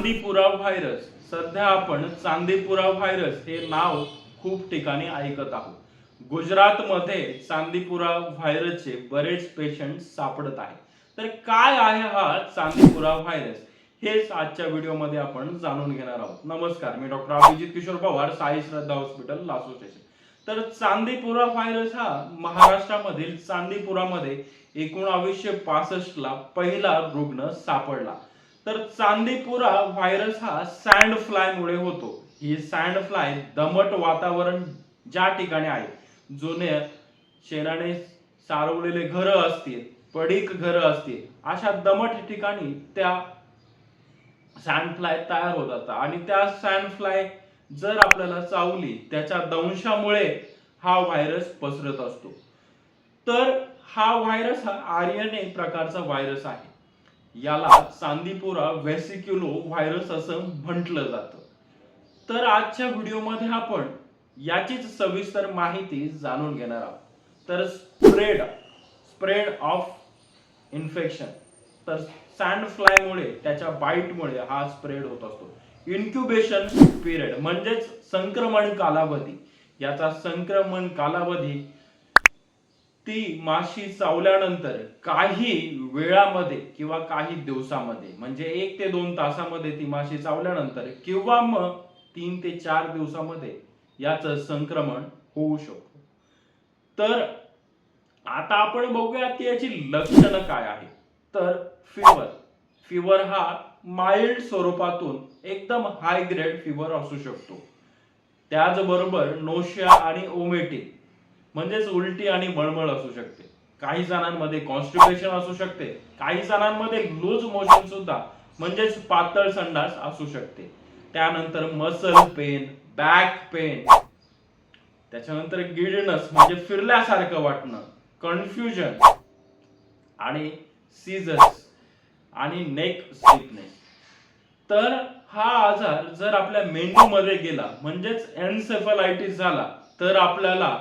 Chandipura virus सध्या आपण Chandipura virus हे नाव खूप ठिकाणी ऐकत आहोत. गुजरातमध्ये चांदीपुरा व्हायरसचे बरेच पेशंट सापडत आहे तर काय आहे हा चांदीपुरा व्हायरस हेच आजच्या व्हिडिओमध्ये आपण जाणून घेणार आहोत. नमस्कार मी doctor Abhijit Kishor Pawar Sai Shraddha hospital Lasur station तर चांदीपुरा व्हायरस हा महाराष्ट्रामधील चांदीपुरामध्ये एकोणावीसशे पासष्ट ला पहिला रुग्ण सापडला. तर चांदीपुरा व्हायरस हा सँड फ्लायमुळे होतो. ही सँड फ्लाय दमट वातावरण ज्या ठिकाणी आहे जुने शेणाने सारवलेले घरं असतील पडीक घरं असतील अशा दमट ठिकाणी त्या सँड फ्लाय तयार होत असतात. आणि त्या सँड फ्लाय जर आपल्याला चावली त्याच्या दंशामुळे हा व्हायरस पसरत असतो. तर हा व्हायरस हा आर्यने प्रकारचा व्हायरस आहे. याला चांदीपुरा वेसिक्युलो व्हायरस असं म्हटलं जातं. तर आजच्या व्हिडिओमध्ये आपण याचीच सविस्तर माहिती जाणून घेणार आहोत. तर स्प्रेड स्प्रेड ऑफ इन्फेक्शन. तर सँड फ्लायमुळे त्याच्या बाईटमुळे हा स्प्रेड होत असतो. इन्क्युबेशन पिरियड म्हणजेच संक्रमण कालावधी. याचा संक्रमण कालावधी ती माशी चावल्यानंतर काही वेळामध्ये किंवा काही दिवसामध्ये म्हणजे एक ते दोन तासामध्ये ती माशी चावल्यानंतर किंवा मग तीन ते चार दिवसामध्ये याचं संक्रमण होऊ शकतो. तर आता आपण बघूया की याची लक्षणं काय आहे तर फिवर फिवर हा माइल्ड स्वरूपातून एकदम हाय ग्रेड फिवर असू शकतो. त्याचबरोबर नोशिया आणि ओमेटिक म्हणजेच उलटी आणि मळमळ असू शकते. काही जणांमध्ये कॉन्स्टिपेशन असू शकते. काही जणांमध्ये लूज मोशन सुद्धा म्हणजेच पातळ संडास असू शकते. त्यानंतर मसल पेन बॅक पेन त्याच्यानंतर गिडनस म्हणजे फिरल्यासारखं वाटणं कन्फ्युजन आणि सीझर्स आणि नेक स्टिफनेस तर हा आजार जर आपल्या मेंदूमध्ये गेला म्हणजेच एन्सेफलायटिस झाला तर आपल्याला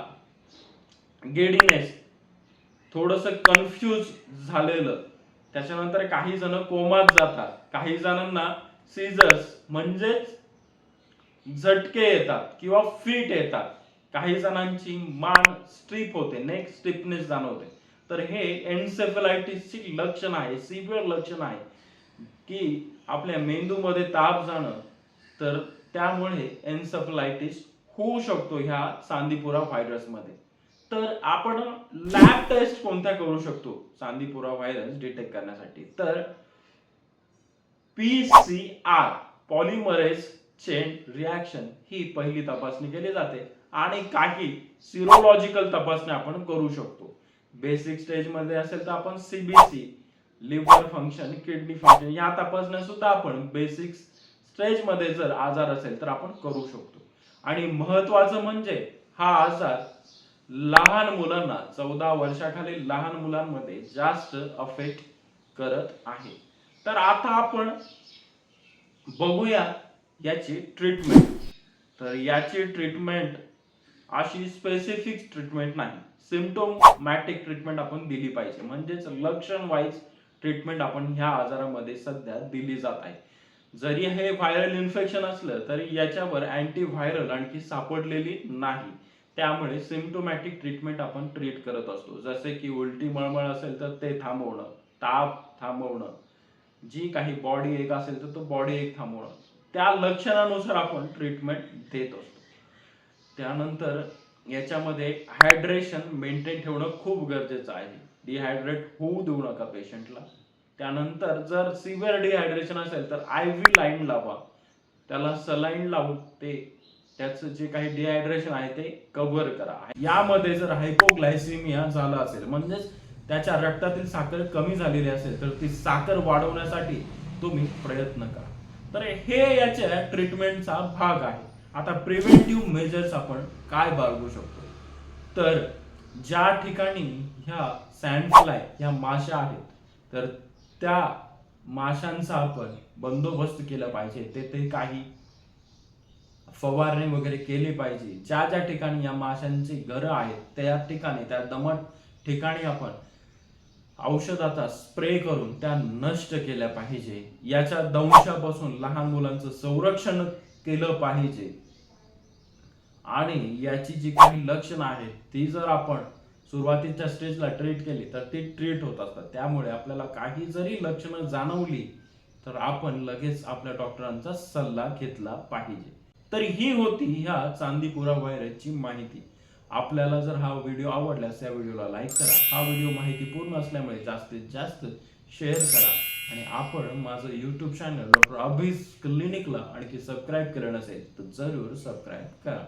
गेडीनेस थोडस कन्फ्यूज झालेलं. त्याच्यानंतर काही जण कोमात जातात. काही जणांना सीझर्स म्हणजेच झटके येतात किंवा फिट येतात. काही जणांची मान स्ट्रीप होते नेक स्टिफनेस जाणवते. तर हे एन्सेफलायटिसची लक्षण आहे सिव्हिअर लक्षण आहे की आपल्या मेंदूमध्ये ताप जाणं तर त्यामुळे एन्सेफलायटिस होऊ शकतो ह्या चांदीपुरा व्हायरसमध्ये तर आपण लॅब टेस्ट कोणत्या करू शकतो? चांदीपुरा व्हायरस डिटेक्ट करण्यासाठी. तर P C R polymerase chain reaction ही पहिली तपासणी केली जाते आणि काही सिरोलॉजिकल तपासणी आपण करू शकतो. बेसिक स्टेजमध्ये असेल तर आपण CBC liver function kidney function या तपासण्या सुद्धा आपण बेसिक स्टेजमध्ये जर आजार असेल तर आपण करू शकतो. आणि महत्वाचं म्हणजे हा आजार लहान मुलांना चौदा वर्षाखालील लहान मुलांमध्ये जास्त अफेक्ट करत आहे. तर आता आपण बघूया याची ट्रीटमेंट तर याची ट्रीटमेंट अशी स्पेसिफिक ट्रीटमेंट नाही. सिम्टोमॅटिक ट्रीटमेंट आपण दिली पाहिजे. म्हणजेच लक्षण वाईज ट्रीटमेंट आपण ह्या आजारामध्ये सध्या दिली जात आहे. जरी हे व्हायरल इन्फेक्शन असलं तरी याच्यावर अँटी व्हायरल आणखी सापडलेली नाही. त्यामुळे सिम्टोमॅटिक ट्रीटमेंट आपण ट्रीट करत असतो. जसे की उलटी मळमळ असेल तर ते थांबवणं ताप थांबवणं. जी काही बॉडी एक असेल तर तो बॉडी एक थांबवणं. त्या लक्षणानुसार आपण ट्रीटमेंट देत असतो. त्यानंतर याच्यामध्ये हायड्रेशन मेंटेन ठेवणं खूप गरजेचं आहे. डिहायड्रेट होऊ देऊ नका पेशंटला त्यानंतर जर सिव्हिअर डिहायड्रेशन असेल तर आय व्ही लाईन लावा. त्याला सलाईन लावून ते त्याचं जे काही डिहायड्रेशन आहे ते कव्हर करा. यामध्ये जर हायपोग्लायसिमिया झाला असेल म्हणजेच त्याच्या रक्तातील साखर कमी झालेली असेल तर ती साखर वाढवण्यासाठी तुम्ही प्रयत्न करा. तर हे याच्या ट्रीटमेंटचा भाग आहे. आता प्रिव्हेंटिव्ह मेजर्स आपण काय बाळगू शकतो? तर ज्या ठिकाणी ह्या सँडफ्लाय ह्या माशा आहेत तर त्या माशांचा आपण बंदोबस्त केला पाहिजे. तेथे काही फवारणी वगैरे केली पाहिजे. ज्या ज्या ठिकाणी या माशांची घरं आहेत त्या ठिकाणी त्या दमट ठिकाणी आपण औषधाचा स्प्रे करून त्या नष्ट केल्या पाहिजे. याच्या दंशापासून लहान मुलांचं संरक्षण केलं पाहिजे. आणि याची जी काही लक्षणं आहेत ती जर आपण सुरुवातीच्या स्टेजला ट्रीट केली तर ती ट्रीट होत असतात. त्यामुळे आपल्याला काही जरी लक्षणं जाणवली तर आपण लगेच आपल्या डॉक्टरांचा सल्ला घेतला पाहिजे. तर ही होती ह्या चांदीपुरा व्हायरसची माहिती. आपल्याला जर हा व्हिडिओ आवडल्यास या व्हिडिओला लाईक करा. हा व्हिडिओ माहिती पूर्ण असल्यामुळे जास्तीत जास्त शेअर करा. आणि आपण माझं यूट्यूब चॅनल डॉक्टर अभिस क्लिनिकला आणखी सबस्क्राईब केलं नसेल तर जरूर सबस्क्राईब करा.